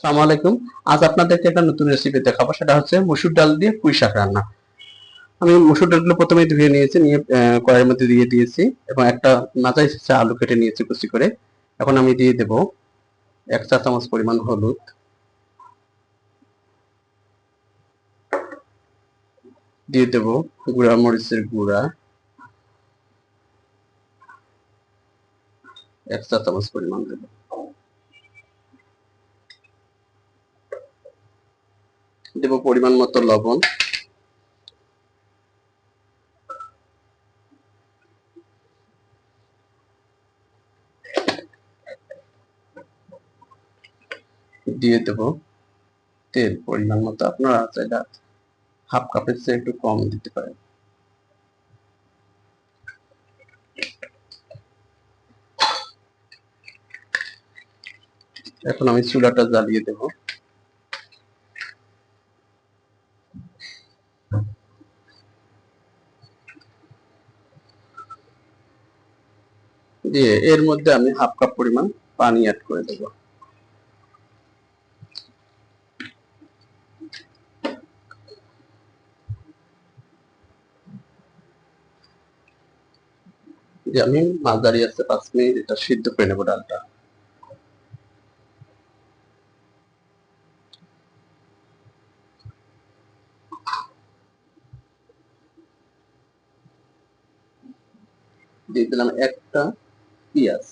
আসসালামু আলাইকুম। আজ আপনাদেরকে একটা নতুন রেসিপি দেখাবো, সেটা হচ্ছে মসুর ডাল দিয়ে পুঁই শাক রান্না। আমি মসুর ডালগুলো প্রথমে ধুয়ে নিয়েছি, নিয়ে কড়াইয়ের মধ্যে দিয়ে দিয়েছি এবং একটা মাঝারি সাইজের আলু কেটে নিয়েছি কুচি করে। এখন আমি দিয়ে দেব এক চা চামচ পরিমাণ হলুদ। দিয়ে দেব গুঁড়া মরিচের গুঁড়া। এক চা চামচ পরিমাণ দেব দেব পরিমাণ মতো লবণ। দিয়ে দেব তেল পরিমাণ মতো। আপনারা চাইলে হাফ কাপের চেয়ে একটু কম দিতে পারেন। এখন আমি চুলাটা জ্বালিয়ে দেব। দিয়ে এর মধ্যে আমি হাফ কাপ পরিমাণ পানি অ্যাড করে দেব। আমি মাছ দাঁড়িয়ে আছে পাঁচ মিনিট, এটা সিদ্ধ করে নেব ডালটা। দিয়ে দিলাম একটা পেঁয়াজ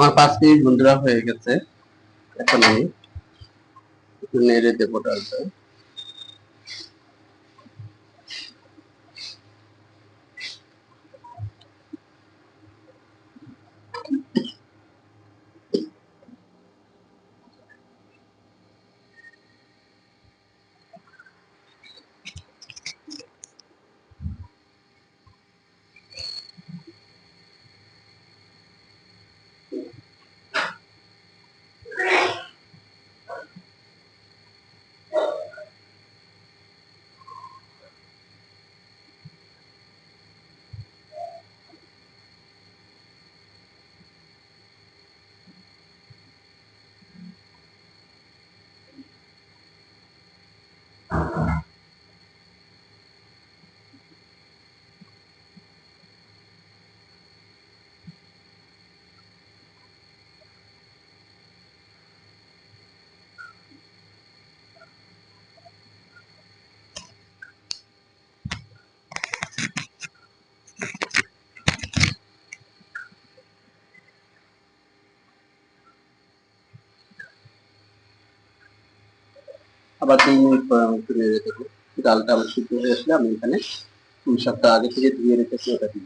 আমার পাঁচ মিনিট বন্ধুরা হয়ে গেছে। এখন আমি নেড়ে দেবো ডালটা। আবার দুই মিনিট পর আমি একটু নেড়ে দেবো ডালটা আমার সিদ্ধ হয়ে আসলে আমি এখানে পুঁই শাকটা আগে থেকে ধুয়ে রেখেছি ওটা দিই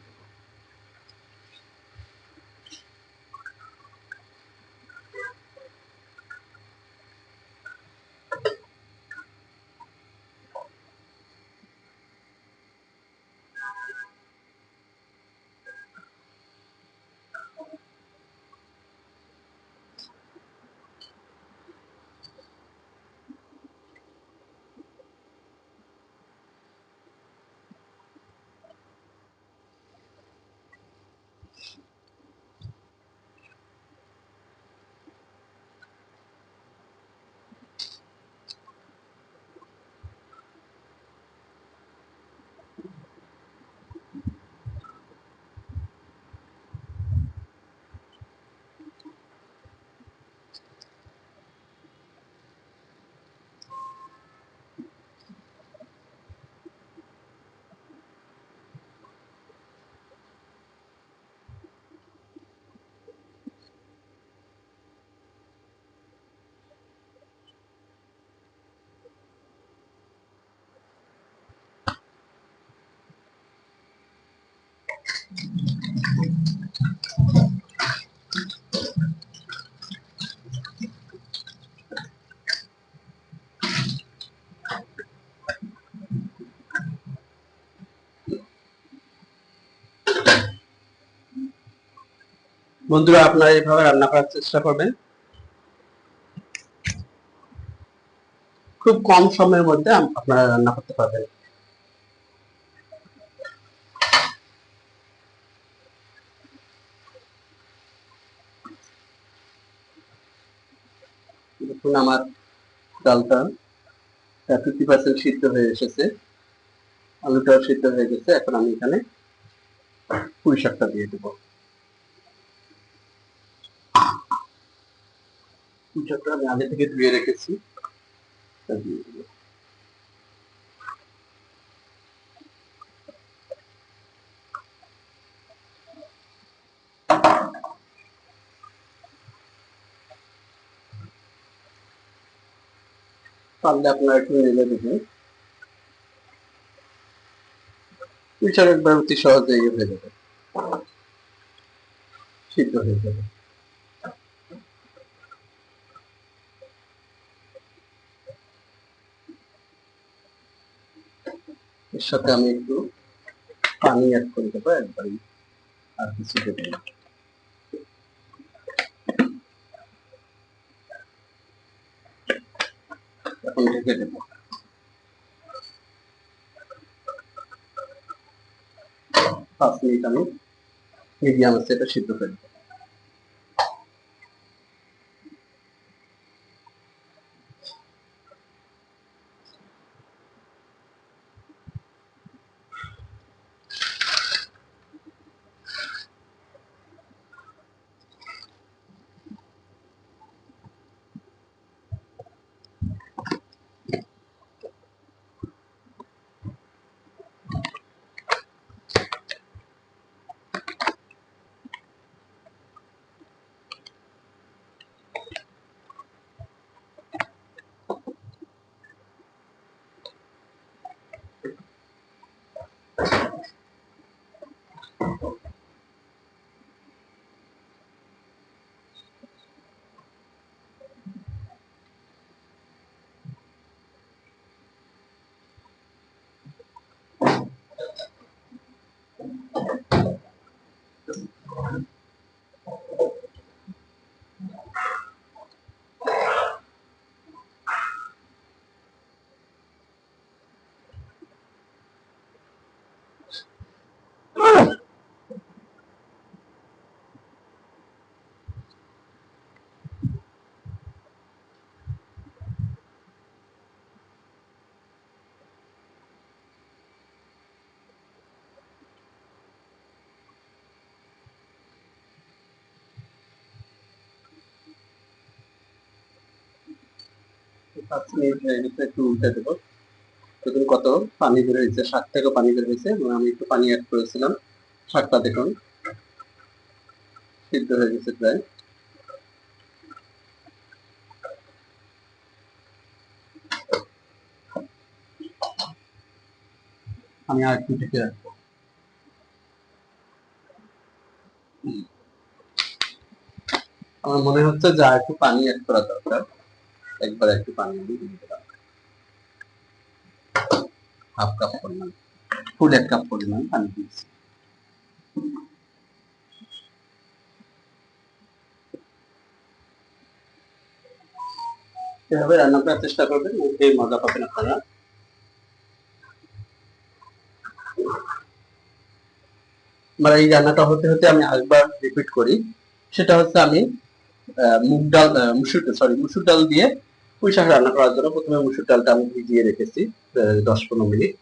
বন্ধুরা, আপনারা এইভাবে রান্না করার চেষ্টা করবেন। খুব কম সময়ের মধ্যে আপনারা রান্না করতে পারবেন দেখুন আমার ডালটা ফিফটি পার্সেন্ট সিদ্ধ হয়ে এসেছে আলুটাও সিদ্ধ হয়ে গেছে, এখন আমি এখানে পুঁই শাকটা দিয়ে দেবো পুঁই শাকটা আমি আগে থেকে ধুয়ে রেখেছি দিয়ে দেবো। পারলে আপনারা একটু দেবেন পুঁই একবার অতি হয়ে যাবে সিদ্ধ হয়ে যাবে। এর সাথে আমি একটু পানি অ্যাড করে দেবো, একবারই আর কিছু দেবো না এখন ঢেকে দেবো। পাঁচ মিনিট আমি মিডিয়াম আছে এটা সিদ্ধ করে পাঁচ মিনিট হয়ে একটু উল্টে দেবো। দেখুন কত পানি বের হয়েছে? শাক থেকে পানি বের হয়েছে এবং আমি একটু পানি অ্যাড করেছিলাম। শাকটা দেখুন। সিদ্ধ হয়ে গেছে প্রায়। আমি আর একটু ঢেকে রাখব। আমার মনে হচ্ছে যা একটু পানি অ্যাড করা দরকার। একবার একটু পানি দিয়ে দিলাম হাফ কাপ পরিমাণ। ফুল এক কাপ পরিমাণ পানি দিয়েছি। এভাবে রান্না করার চেষ্টা করবেন এই মজা পাবেন আপনারা। মানে এই রান্নাটা হতে হতে আমি আরেকবার রিপিট করি। সেটা হচ্ছে আমি মুগ ডাল মুসুর সরি মুসুর ডাল দিয়ে পুঁই শাক রান্না করার জন্য প্রথমে মুসুর ডালটা আমি ভিজিয়ে রেখেছি দশ পনেরো মিনিট।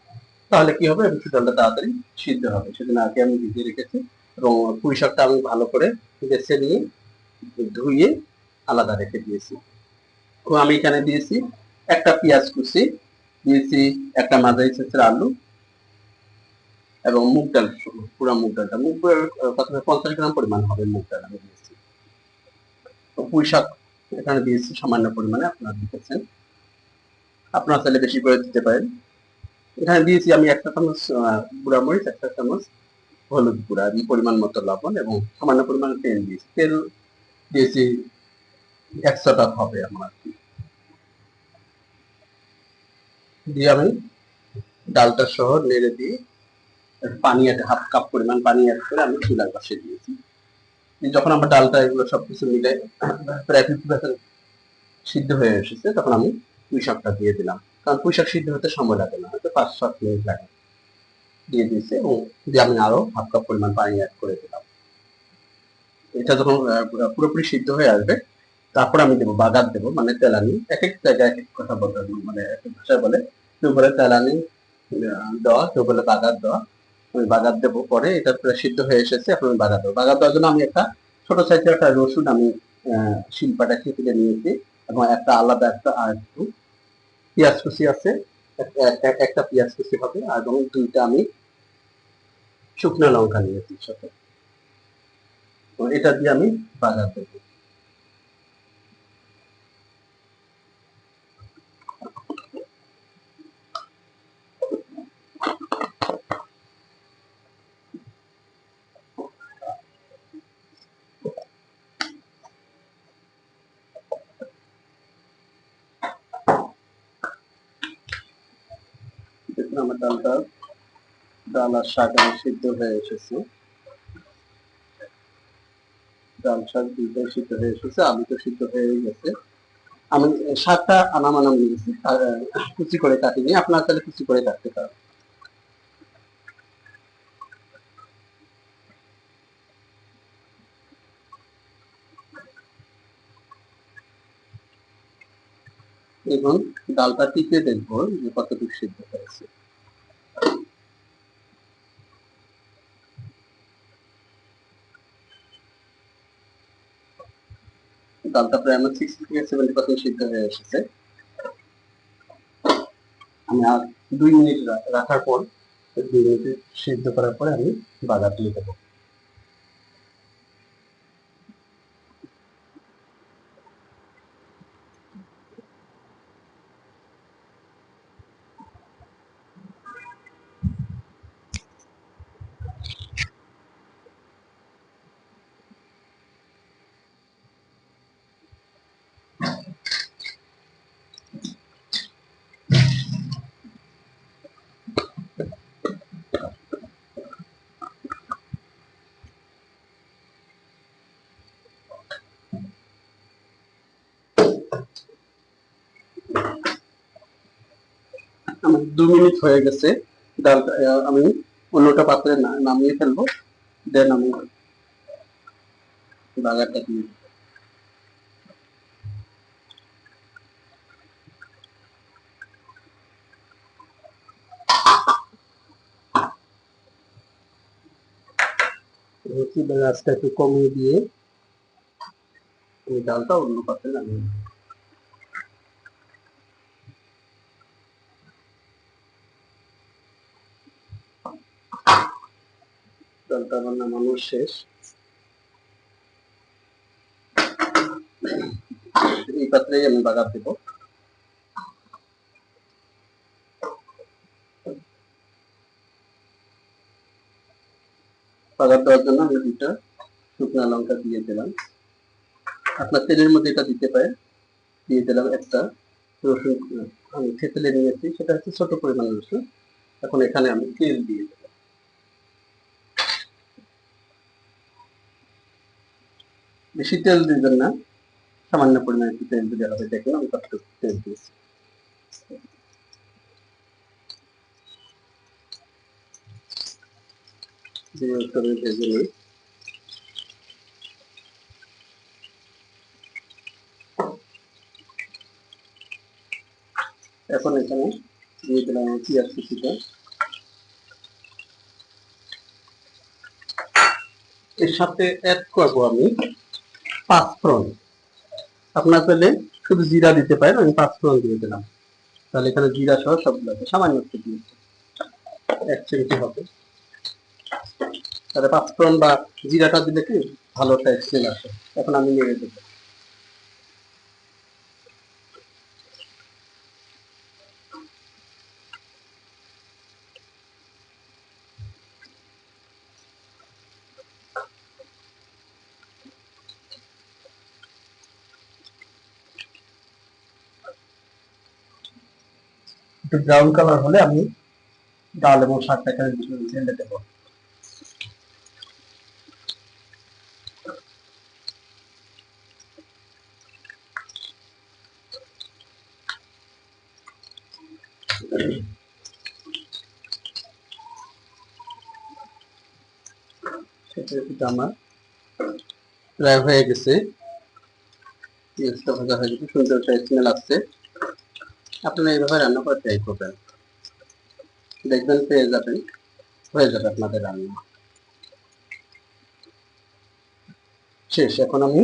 তাহলে কি হবে? মুসুর ডালটা তাড়াতাড়ি সিদ্ধ হবে। সেদিন আগে আমি ভিজিয়ে রেখেছি এবং পুঁই শাকটা আমি ভালো করে বেছে নিয়ে ধুয়ে আলাদা রেখে দিয়েছি। আমি এখানে দিয়েছি একটা পেঁয়াজ কুচি, দিয়েছি একটা মাঝারি সাইজের আলু এবং মুগ ডাল পুরা মুগ ডালটা মুগ ডাল প্রথমে পঞ্চাশ গ্রাম পরিমাণ হবে মুগ ডাল আমি দিয়েছি। পুঁই শাক এখানে দিয়েছি সামান্য পরিমাণে, আপনারা দেখেছেন। আপনারা চাইলে বেশি করে দিতে পারেন। এখানে দিয়েছি আমি একটা চামচ গুঁড়া মরিচ, একটা চামচ হলুদ গুঁড়া আমি পরিমাণ মতো লবণ এবং সামান্য পরিমাণে তেল দিয়েছি। তেল দিয়েছি একশো টাকা হবে আমার। দিয়ে আমি ডালটা সহ নেড়ে দিয়ে পানি অ্যাড হাফ কাপ পরিমাণ পানি অ্যাড করে আমি চুলার পাশে দিয়েছি। দিয়ে যখন আমার ডালটা এগুলো সবকিছু মিলে সিদ্ধ হয়ে এসেছে, তখন আমি পুঁই শাকটা দিয়ে দিলাম। কারণ পুঁই শাক সিদ্ধ হতে সময় লাগে না, হয়তো পাঁচ, সাত মিনিট লাগে। দিয়ে দিয়েছে এবং দিয়ে আমি আরও হাফ কাপ পরিমাণ পানি অ্যাড করে দিলাম। এটা যখন পুরোপুরি সিদ্ধ হয়ে আসবে, তারপর আমি দেবো বাগার দেবো মানে তেলানি। এক এক জায়গায় এক এক কথা বলতে মানে এক এক ভাষায় বলে। কেউ বলে তেলানি দেওয়া কেউ বলে বাগার দেওয়া। আমি বাগার দেবো পরে, এটা প্রায় সিদ্ধ হয়ে এসেছে, এখন আমি বাগার দেবো। বাগার দেওয়ার জন্য আমি একটা ছোট সাইজের একটা রসুন আমি শিল্পাটা খেতে নিয়েছি, এবং একটা আলাদা একটা আর একটু পেঁয়াজ কুচি আছে, এক- এক- এক- একটা পেঁয়াজ কুচি হবে এবং দুইটা আমি শুকনো লঙ্কা নিয়েছি সাথে তো এটা দিয়ে আমি বাগার দেবো। আমার ডালটা, ডাল আর শাক আমার সিদ্ধ হয়ে এসেছে। ডাল, শাক দুইটাই সিদ্ধ হয়ে এসেছে, আলু তো সিদ্ধ হয়ে গেছে। আমি, শাকটা আনাম আনাম নিয়েছি কুচি করে কাটিনি, আপনার তাহলে কুচি করে কাটতে পারেন। এখন ডালটা টিপে দেখব যে কতটুকু সিদ্ধ হয়েছে। ডালটা প্রায় আমার সিক্সটি থেকে সেভেন্টি পার্সেন্ট সিদ্ধ হয়ে এসেছে। আমি আর দুই মিনিট রাখার পর, দুই মিনিট সিদ্ধ করার পরে আমি বাধা দিয়ে দেবো। আমার দু মিনিট হয়ে গেছে। ডালটা আমি অন্যটা পাত্রে নামিয়ে ফেলব, দেন আমি বাগারটা দিয়ে একটু কমিয়ে দিয়ে ডালটা অন্য পাত্রে নামিয়ে ডালটা আমার নামানো শেষ। এই পাত্রেই আমি বাগার দেবো। বাগার দেওয়ার জন্য আমি দুটো শুকনো লঙ্কা দিয়ে দিলাম। আপনার তেলের মধ্যে এটা দিতে পারে দিয়ে দিলাম একটা রসুন আমি থেতলে নিয়েছি। সেটা হচ্ছে ছোট পরিমাণ রসুন। এখন এখানে আমি তেল দিয়ে দেবো। বেশি তেল দিবেন না। সামান্য পরিমাণে একটু তেল দিলে হবে, দেখুন আমি কতটুকু তেল দিয়েছি। এখন এখানে দিয়ে দিলাম পেঁয়াজ কুচিটা। এর সাথে অ্যাড করব আমি পাঁচফোড়ন আপনার পেলে শুধু জিরা দিতে পারেন, আমি পাঁচফোড়ন দিয়ে দিলাম। তাহলে এখানে জিরা সহ সবগুলো আছে, সামান্য একটু দিয়েছি এক চিমটি হবে। তাহলে পাঁচফোড়ন বা জিরাটা দিলে কি ভালো একটা স্মেল আসে। এখন আমি নেড়ে দেবো। একটু ব্রাউন কালার হলে আমি ডাল এবং শাকটা এখানে ঢেলে দেবো। আমার প্রায় হয়ে গেছে। সুন্দর আসছে আপনারা এইভাবে রান্না করে ট্রাই করবেন। দেখবেন পেয়ে যাবেন, হয়ে যাবে আপনাদের রান্না। শেষ, এখন আমি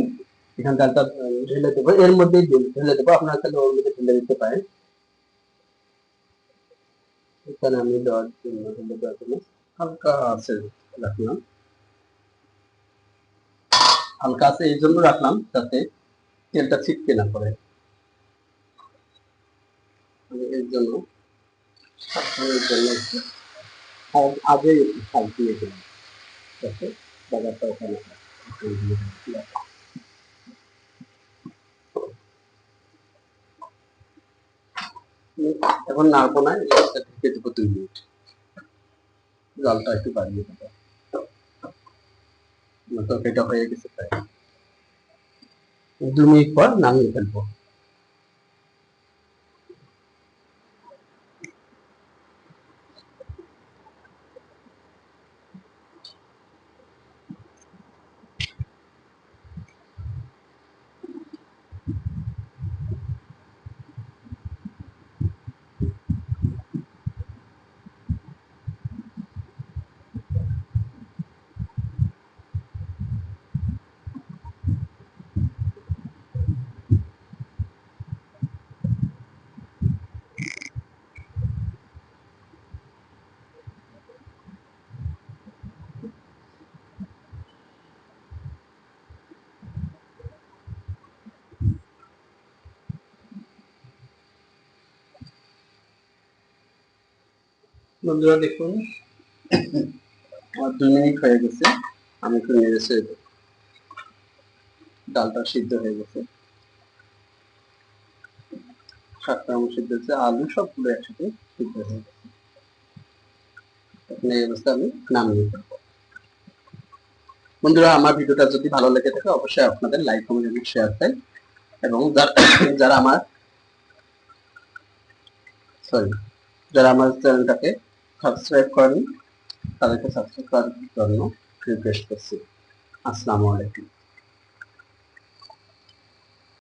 এখান ডালটা ঢেলে দেবো। এর মধ্যেই ঢেলে দেবো। আপনারা তাহলে ওর মধ্যে ঢেলে দিতে পারেন। এখানে আমি দেওয়ার জন্য দেওয়ার জন্য হালকা আছে রাখলাম। হালকা আছে এই জন্য রাখলাম যাতে তেলটা ছিটকে না পড়ে। এর জন্য সাবধানের জন্য আগে দিয়ে দিলাম। যাতে বাজারটা ওখানে এখন না এটা দেবো দুই মিনিট। জলটা একটু বাড়িয়ে দেবো। তরকারিটা হয়ে গেছে প্রায়। দু মিনিট পর নামিয়ে ফেলব। বন্ধুরা, দেখুন। দুই মিনিট হয়ে গেছে। আমি একটু নেড়ে ডালটা সিদ্ধ হয়ে গেছে। শাকটা আমার সিদ্ধ হয়েছে। আলু সবগুলো একসাথে সিদ্ধ হয়ে গেছে। অবস্থায় আমি বন্ধুরা, আমার ভিডিওটা যদি ভালো লেগে থাকে, অবশ্যই আপনাদের লাইক, কমেন্ট এবং শেয়ার চাই। এবং যারা আমার সরি যারা আমার চ্যানেলটাকে সাবস্ক্রাইব করেন। তাদেরকে সাবস্ক্রাইব করার জন্য রিকোয়েস্ট করছি। আসসালামু আলাইকুম।